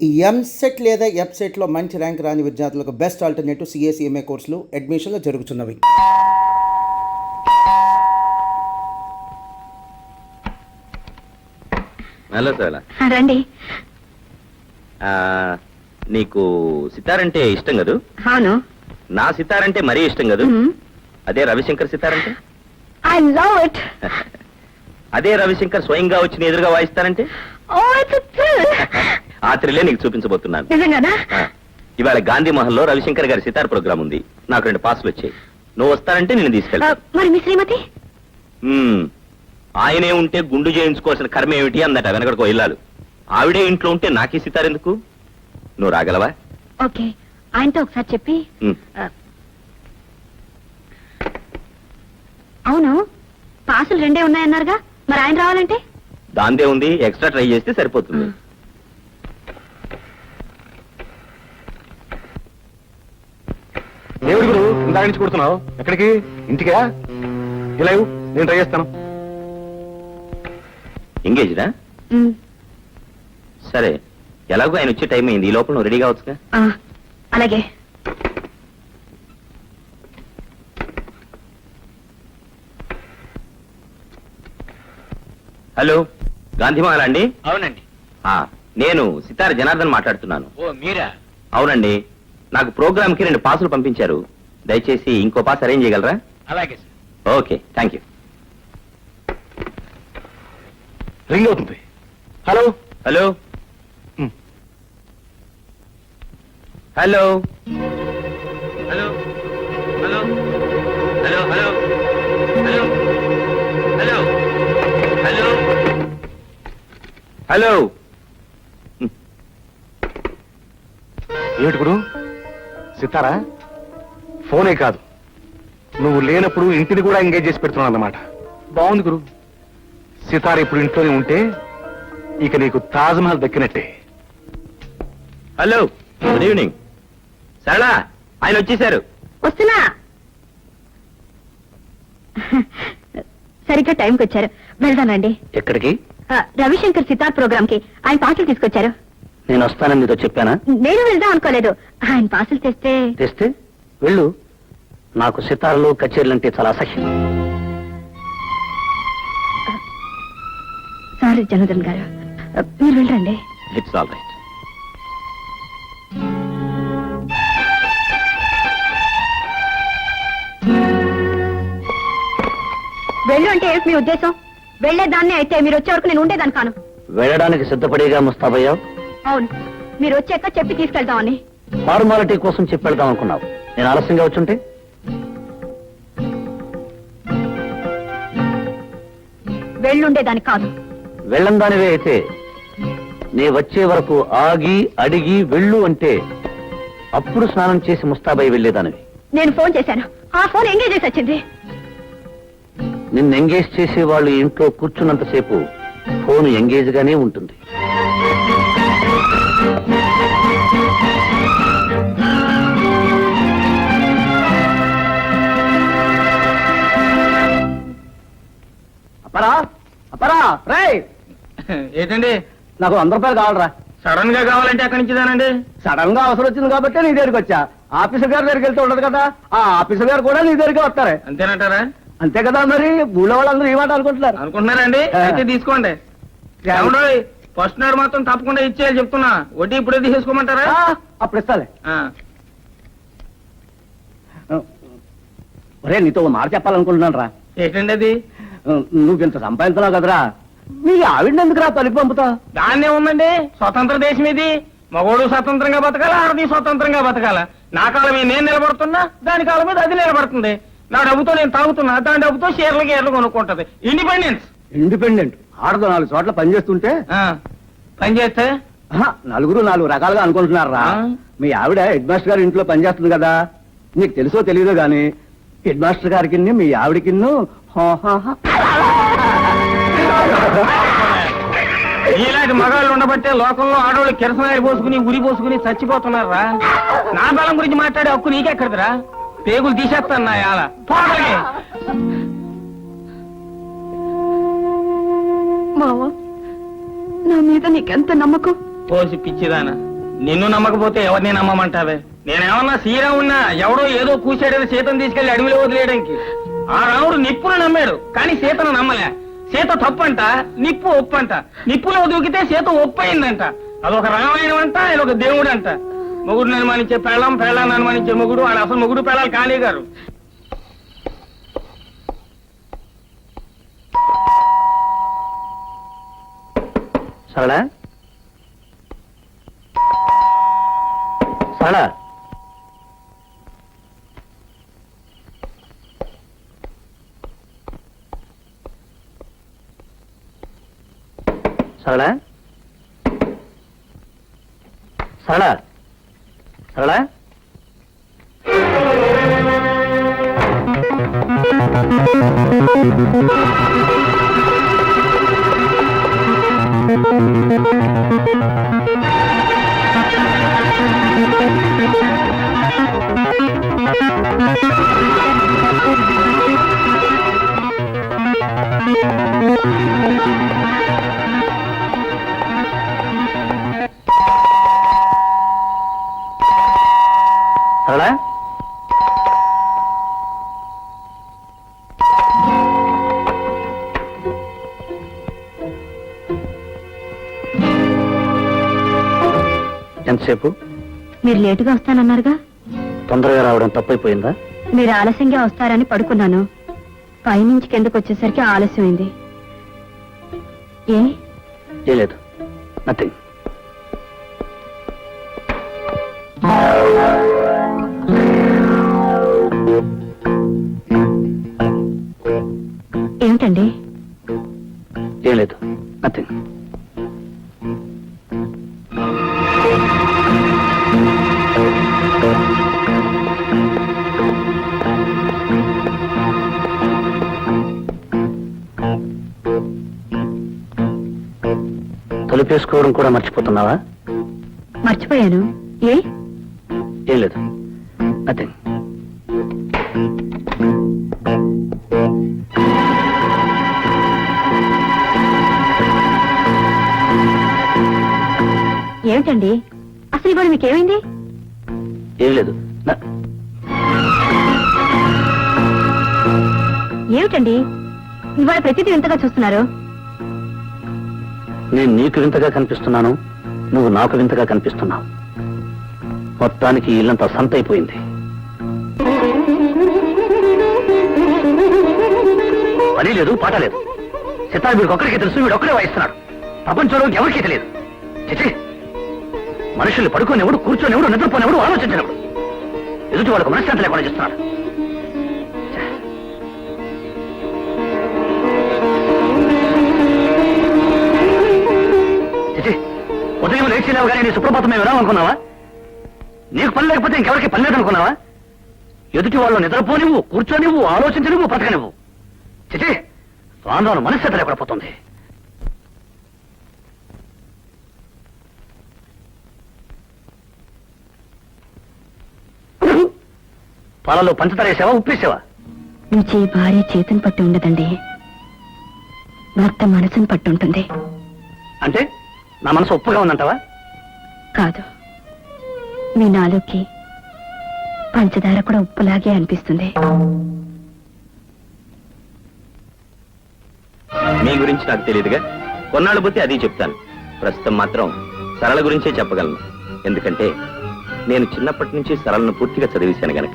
ఈ ఎంసెట్ లేదా ఎఫ్సెట్లో మంచి ర్యాంక్ రాని విద్యార్థులకు బెస్ట్ ఆల్టర్నేటివ్ సిఎస్ఈఎంఏ కోర్సులు అడ్మిషన్లు జరుగుతున్నవి. హలో సోలా రండి. ఆ, నీకు సితారంటే ఇష్టం కదూ? అవును. నా సితారంటే మరీ ఇష్టం కదూ? అదే రవిశంకర్ సితారంటే? I love it. అదే రవిశంకర్ స్వయంగా వచ్చి ఎదురుగా వాయిస్తారంటే? ఓ ఇట్స్ ఆ త్రిలే నీకు చూపించబోతున్నాను. నిజంగానా? ఆ, ఇవాళ గాంధీ మహల్లో రవిశంకర్ గారి సితార్ ప్రోగ్రామ్ ఉంది. నాకు రెండు పాసులు వచ్చాయి. నువ్వు వస్తానంటే నేను ఆ, తీసుకెళ్తా. మరి మీ శ్రీమతి? మ్మ్. ఆయనే ఉంటే గుండు చేయించుకోవాల్సిన కర్మ ఏమిటి అందట వెనకడికో ఇల్లాలు. ఆవిడే ఇంట్లో ఉంటే నాకే సితార్ ఎందుకు? నువ్వు రాగలవా? ఓకే. ఆయనతో ఒకసారి చెప్పి. మ్మ్. ఆ, అవును పాసులు రెండే ఉన్నాయన్నారుగా. మరి ఆయన రావాలంటే? దాందే ఉంది ఎక్స్ట్రా ట్రై చేస్తే సరిపోతుంది గురు ఇందాక నుంచి కొడుతున్నావు? ఎక్కడికి? ఇంటికా? ఇలా నేను ట్రై చేస్తాను. ఎంగేజ్డా మ్, సరే ఎలాగో ఆయన వచ్చే టైం అయింది. ఈ లోపల నువ్వు రెడీ కావచ్చుగా ఆ, అలాగే. హలో గాంధీమాల అండి? అవునండి. ఆ, నేను సితార జనార్దన్ మాట్లాడుతున్నాను. ఓ మీరా? అవునండి. నాకు ప్రోగ్రామ్కి రెండు పాసులు పంపించారు. దయచేసి ఇంకో పాస్ అరేంజ్ చేయగలరా? అలాగే sir okay thank you. Ring అవుతుంది. Hello? Hello. Hello? Hello? Hello? Hello hello? Hello? Hello? Hello? Hello? ఏమిటి గురు? సితారా? ఫోనే కాదు. నువ్వు లేనప్పుడు ఇంటిని కూడా ఎంగేజ్ చేసి పెడుతున్నావు అన్నమాట. బాగుంది గురు. సితార ఇప్పుడు ఇంట్లోనే ఉంటే ఇక నీకు తాజ్మహల్ దక్కినట్టే. Hello good evening. సరళ ఆయన వచ్చేసారు. వస్తున్నా. సరిగ్గా టైంకి వచ్చారు. వెళ్దానండి ఎక్కడికి? ఆ, రవిశంకర్ సితార్ ప్రోగ్రామ్కి ఆయన పాటలు తీసుకొచ్చారు. నేను వస్తానని నీతో చెప్పానా? నేను వెళ్దాం అనుకోలేదు. ఆయన పాసులు తెస్తే తెస్తే? వెళ్ళు. నాకు సితార్లు కచేరీలు అంటే చాలా అసహ్యం. సారీ జనార్దన్ గారు. మీరు వెళ్ళండి. ఇట్స్ ఆల్ రైట్ వెళ్ళు అంటే ఏంటి మీ ఉద్దేశం? వెళ్ళేదాన్ని అయితే మీరు వచ్చే వరకు నేను ఉండేదాన్ని కాను. వెళ్ళడానికి సిద్ధపడేగా ముస్తాబయ్యావు? అవును. మీరు వచ్చాక చెప్పి తీసుకెళ్దామని. ఫార్మాలిటీ కోసం చెప్పి వెళ్దాం అనుకున్నావు. నేను ఆలస్యంగా వచ్చుంటే? వెళ్ళుండేదాన్ని కాదు. వెళ్ళందానివే అయితే నీ వచ్చే వరకు ఆగి అడిగి వెళ్ళు అంటే అప్పుడు స్నానం చేసి ముస్తాబై వెళ్ళేదానివి. నేను ఫోన్ చేశాను. ఆ ఫోన్ ఎంగేజ్ చేసి వచ్చింది. నిన్ను ఎంగేజ్ చేసే వాళ్ళు ఇంట్లో కూర్చున్నంతసేపు ఫోన్ ఎంగేజ్ గానే ఉంటుంది. రే ఏంటండి? నాకు వంద రూపాయలు కావాలరా. సడన్గా కావాలంటే అక్కడి నుంచి దానండి సడన్గా అవసరం వచ్చింది కాబట్టి నీ దగ్గరికి వచ్చా. ఆఫీసర్ గారి దగ్గరికి వెళ్తూ ఉండదు కదా. ఆ ఆఫీసర్ గారు కూడా నీ దగ్గరికి వస్తారు. అంతేనంటారా? అంతే కదా మరి. ఊళ్ళో వాళ్ళందరూ ఈ మాట అనుకుంటున్నారు. అనుకుంటున్నారండి. అయితే తీసుకోండి. ఫస్ట్ నాడు మాత్రం తప్పకుండా ఇచ్చేయాలి చెప్తున్నా. వడ్డీ ఇప్పుడే తీసేసుకోమంటారా ఆ, అప్పుడు ఇస్తాలే. ఆ. ఒరే నీతో మాట చెప్పాలనుకుంటున్నాను రా. ఏంటండి అది? నువ్వు ఇంత సంపాదించినావు కదరా. మీ ఆవిడని ఎందుకు రా తలిపి పంపుతా? దాన్నే ఉందండి. స్వతంత్ర దేశం ఇది. మగోడు స్వతంత్రంగా బతకాల ఆడది స్వతంత్రంగా బతకాల? నా కాలం మీద నేను నిలబడుతున్నా దాని కాలం మీద అది నిలబడుతుంది. నా డబ్బుతో నేను తాగుతున్నా దాని డబ్బుతో షేర్లు గేర్లు కొనుక్కుంటది. ఇండిపెండెన్స్ ఇండిపెండెంట్ ఆడదో నాలుగు చోట్ల పనిచేస్తుంటే? ఆ. పని చేస్తే ఆహా, నలుగురు నాలుగు రకాలుగా అనుకుంటున్నారా? మీ ఆవిడ హెడ్ మాస్టర్ గారి ఇంట్లో పనిచేస్తుంది కదా. నీకు తెలుసో తెలియదో గాని హెడ్ మాస్టర్ గారికి మీ ఆవిడకి ఇలాంటి మగాళ్ళు ఉండబట్టే లోకంలో ఆడవాళ్ళు కిరసనాయి పోసుకుని ఉరి పోసుకుని చచ్చిపోతున్నారా నా బలం గురించి మాట్లాడే హక్కు నీకెక్కడిదిరా? పేగులు తీసేస్తాను మావా నా మీద నీకెంత నమ్మకం? పోసి పిచ్చిదానా. నిన్ను నమ్మకపోతే ఎవరిని నమ్మమంటావే? నేనేమన్నా సీరా ఉన్నా ఎవడో ఏదో కూసాడని సీతను తీసుకెళ్ళి అడవిలో వదిలేయడానికి. ఆ రాముడు నిప్పును నమ్మాడు కానీ సీతను నమ్మలే. సీత తప్పంట నిప్పు ఒప్పంట. నిప్పులో దూకితే సీత ఒప్పయిందంట. అదొక రామాయణం అంట ఇదొక దేవుడు అంట మొగుడు అనుమానించే పెళ్ళం పెళ్ళాన్ని అనుమానించే మొగుడు వాడు అసలు మొగుడు పెళ్ళాలి కాళీ గారు సరళ? సరళ? సరళ సరళ సరళ సరళ? ఎంతసేపు? మీరు లేటుగా వస్తానన్నారుగా? తొందరగా రావడం తప్పైపోయిందా? మీరు ఆలస్యంగా వస్తారని పడుకున్నాను. పైనుంచి కిందకు వచ్చేసరికి ఆలస్యమైంది. ఏ? ఏ లేదు. తలుపేసుకోవడం కూడా మర్చిపోతున్నావా? మర్చిపోయాను. ఏ? ఏం లేదు. నథింగ్ ఏమిటండి? అసలు ఇవాళ మీకేమైంది? ఏం లేదు. న- ఏమిటండి? ఇవాళ ప్రతిదీ వింతగా చూస్తున్నారు. నేను నీకు వింతగా కనిపిస్తున్నాను నువ్వు నాకు వింతగా కనిపిస్తున్నావు. మొత్తానికి ఇల్లంతా సంత అయిపోయింది పని లేదు పాట లేదు. సితార్ వీడికి ఒక్కడికే తెలుసు వీడు ఒక్కడే వాయిస్తున్నాడు. ప్రపంచంలో ఎవరికీ తెలియదు. చిచి మనుషుల్ని పడుకోనివ్వడు కూర్చొనివ్వడు నిద్రపోనివ్వడు ఆలోచించినప్పుడు ఎదుటి వాళ్ళకు మనశ్శాంతి లేకుండా చేస్తున్నాడు. ఉదయం లేచి లేవగానే నీ సుప్రభాతం మేము వినాలనుకున్నావా నీకు పని లేకపోతే ఇంకెవరికి పని లేదనుకున్నావా? ఎదుటి వాళ్ళు నిద్రపోనివ్వు కూర్చోనివ్వు ఆలోచించనివ్వు బ్రతకనివ్వు. చిచి రాను మనశ్శత లేకుండా పోతుంది పాలలో పంచదార వేసావా ఉప్పేసావా రుచి భార్య చేతిని పట్టి ఉండదండి. భర్త మనసును పట్టి ఉంటుంది అంటే? నా మనసు ఉప్పుగా ఉందంటావా? కాదు. మీ నాలుగుకి పంచదార కూడా ఉప్పులాగే అనిపిస్తుంది. మీ గురించి నాకు తెలియదుగా కొన్నాళ్ళు పోతే అది చెప్తాను. ప్రస్తుతం మాత్రం సరళ గురించే చెప్పగలను. ఎందుకంటే నేను చిన్నప్పటి నుంచి సరళను పూర్తిగా చదివేశాను గనక.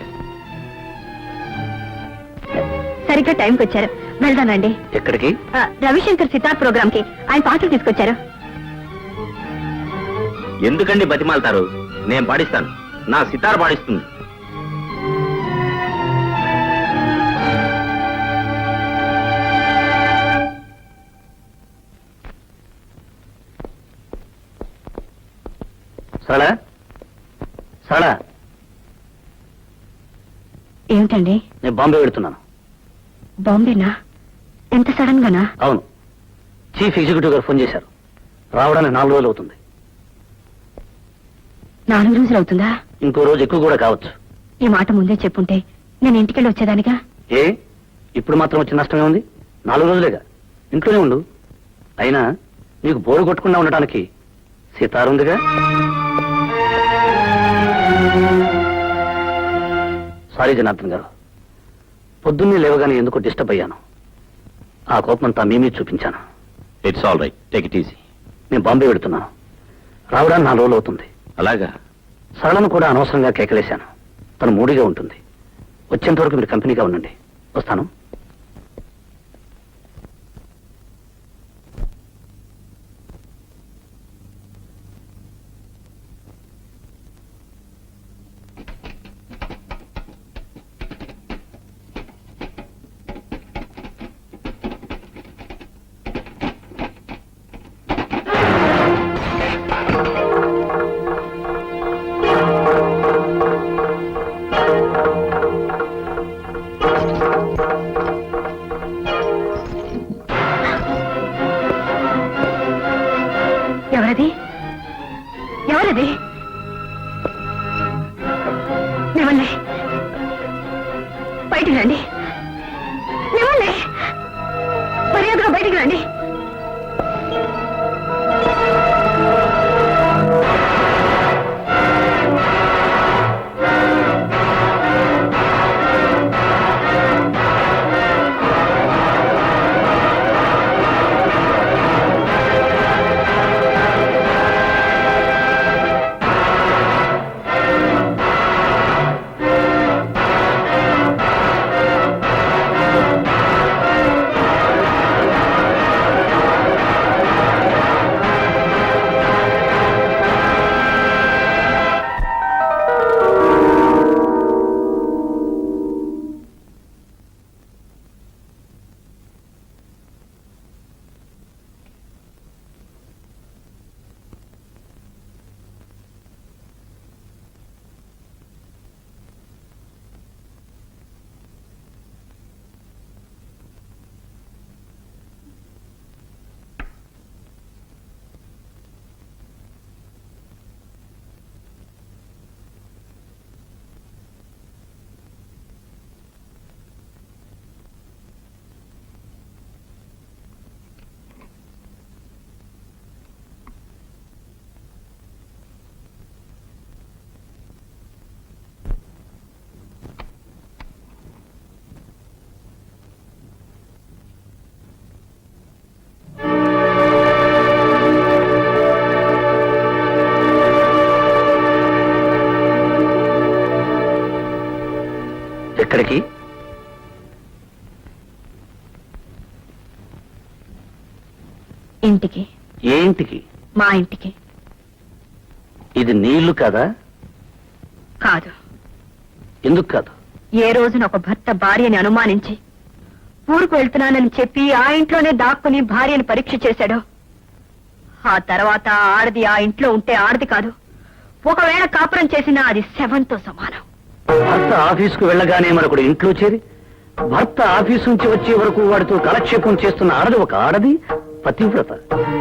సరిగ్గా టైంకి వచ్చారు వెళ్దానండి ఎక్కడికి? ఆ, రవిశంకర్ సితార్ ప్రోగ్రామ్కి ఆయన పాటలు తీసుకొచ్చారు. ఎందుకండి బతిమాలతారు? నేను పాడిస్తాను. నా సితార్ పాడిస్తుంది. సరళ సరళ ఏమిటండి? నేను బాంబే వెళుతున్నాను బాంబేనా? ఎంత సడన్ గానా అవును. చీఫ్ ఎగ్జిక్యూటివ్ గారు ఫోన్ చేశారు. రావడానికి నాలుగు రోజులు అవుతుంది. నాలుగు రోజులు అవుతుందా? ఇంకో రోజు ఎక్కువ కూడా కావచ్చు. ఈ మాట ముందే చెప్పుంటే నేను ఇంటికెళ్ళి వచ్చేదానిగా ఏ? ఇప్పుడు మాత్రం వచ్చిన నష్టమే ఉంది? నాలుగు రోజులేగా? ఇంట్లోనే ఉండు. అయినా నీకు బోరు కొట్టకుండా ఉండటానికి సీతారుందిగా సారీ జనార్దన్ గారు. పొద్దున్నే లేవగానే ఎందుకు డిస్టర్బ్ అయ్యాను. ఆ కోపమంతా మేమీ చూపించాను. It's all right take it easy నేను బాంబే పెడుతున్నాను రావడానికి నాలుగు రోజులు అవుతుంది. అలాగా. సరళను కూడా అనవసరంగా కేకలేశాను. తను మూడిగా ఉంటుంది. వచ్చేంత వరకు మీరు కంపెనీగా ఉండండి. వస్తాను. బయటికి రండి. మిమ్మల్ని మర్యాదగా బయటికి రండి. ఎక్కడికి? ఇంటికి. ఏ ఇంటికి? మా ఇంటికి. ఇది నీళ్ళు కాదా? కాదు. ఎందుకు కాదు? ఏ రోజున ఒక భర్త భార్యని అనుమానించి ఊరుకు వెళ్తున్నానని చెప్పి ఆ ఇంట్లోనే దాక్కుని భార్యను పరీక్ష చేశాడో. ఆ తర్వాత ఆడది ఆ ఇంట్లో ఉంటే ఆడది కాదు. ఒకవేళ కాపురం చేసినా అది శవంతో సమానం. భర్త ఆఫీసుకు వెళ్ళగానే మరొకడు ఇంట్లో చేరి భర్త ఆఫీసు నుంచి వచ్చే వరకు వాడితో కాలక్షేపం చేస్తున్న ఆడది ఒక ఆడది పతివ్రత.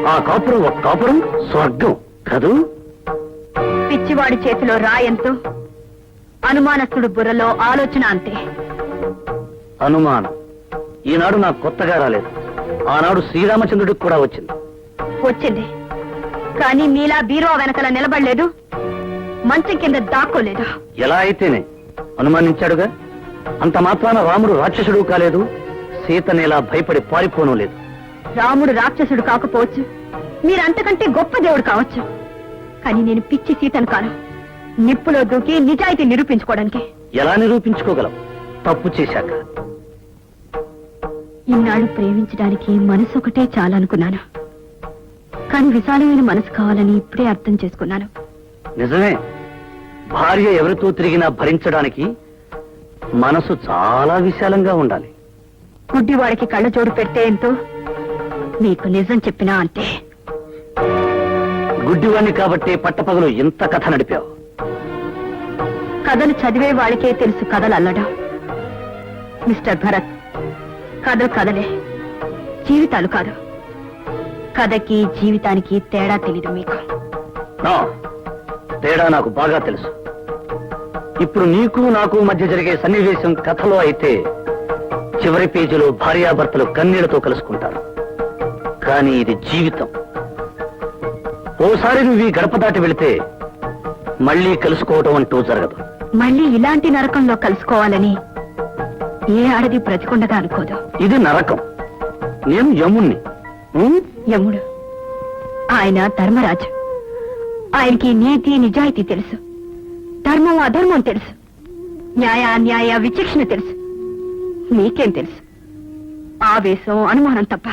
ఆ కాపురం ఒక కాపురం స్వర్గం కదూ? పిచ్చివాడి చేతిలో రాయంతో అనుమానస్తుడు బుర్రలో ఆలోచన అంతే. అనుమానం. ఈనాడు నాకు కొత్తగా రాలేదు. ఆనాడు శ్రీరామచంద్రుడికి కూడా వచ్చింది. వచ్చింది. కానీ మీలా బీరువా వెనకల నిలబడలేదు. మంచం కింద దాక్కోలేదు. ఎలా అయితేనే అనుమానించాడుగా? అంత మాత్రాన రాముడు రాక్షసుడు కాలేదు. సీతనేలా భయపడి పారిపోను లేదు. రాముడు రాక్షసుడు కాకపోవచ్చు. మీరంతకంటే గొప్ప దేవుడు కావచ్చు. కానీ నేను పిచ్చి సీతను కాను. నిప్పులో దూకి నిజాయితీ నిరూపించుకోవడానికి. ఎలా నిరూపించుకోగలం? తప్పు చేశాక. ఇన్నాళ్ళు ప్రేమించడానికి మనసు ఒకటే చాలనుకున్నాను. కానీ విశాలమైన మనసు కావాలని ఇప్పుడే అర్థం చేసుకున్నాను. నిజమే. భార్య ఎవరితో తిరిగినా భరించడానికి మనసు చాలా విశాలంగా ఉండాలి. గుడ్డివాడికి కళ్ళజోడు పెడితే ఎంతో? మీకు నిజం చెప్పినా అంతే. గుడ్డివాణ్ణి కాబట్టే పట్టపగలు ఇంత కథ నడిపావు. కథలు చదివే వాళ్ళకే తెలుసు కథలు అల్లడం. మిస్టర్ భరత్ కథలు కథలే. జీవితాలు కాదు. కథకి జీవితానికి తేడా తెలీదు మీకు. తేడా నాకు బాగా తెలుసు. ఇప్పుడు నీకు నాకు మధ్య జరిగే సన్నివేశం కథలో అయితే చివరి పేజీలో భార్యాభర్తలు కన్నీళ్ళతో కలుసుకుంటారు. కానీ ఇది జీవితం. ఓసారి నువ్వు ఈ గడప దాటి వెళితే మళ్ళీ కలుసుకోవటం అంటూ జరగదు. మళ్ళీ ఇలాంటి నరకంలో కలుసుకోవాలని ఏ ఆడది బ్రతికుండగా అనుకోదు. ఇది నరకం. నేను యముణ్ణి? యముడు. ఆయన ధర్మరాజు. ఆయనకి నీతి నిజాయితీ తెలుసు. ధర్మం అధర్మం తెలుసు. న్యాయ అన్యాయ విచక్షణ తెలుసు. నీకేం తెలుసు? ఆవేశం అనుమానం తప్ప.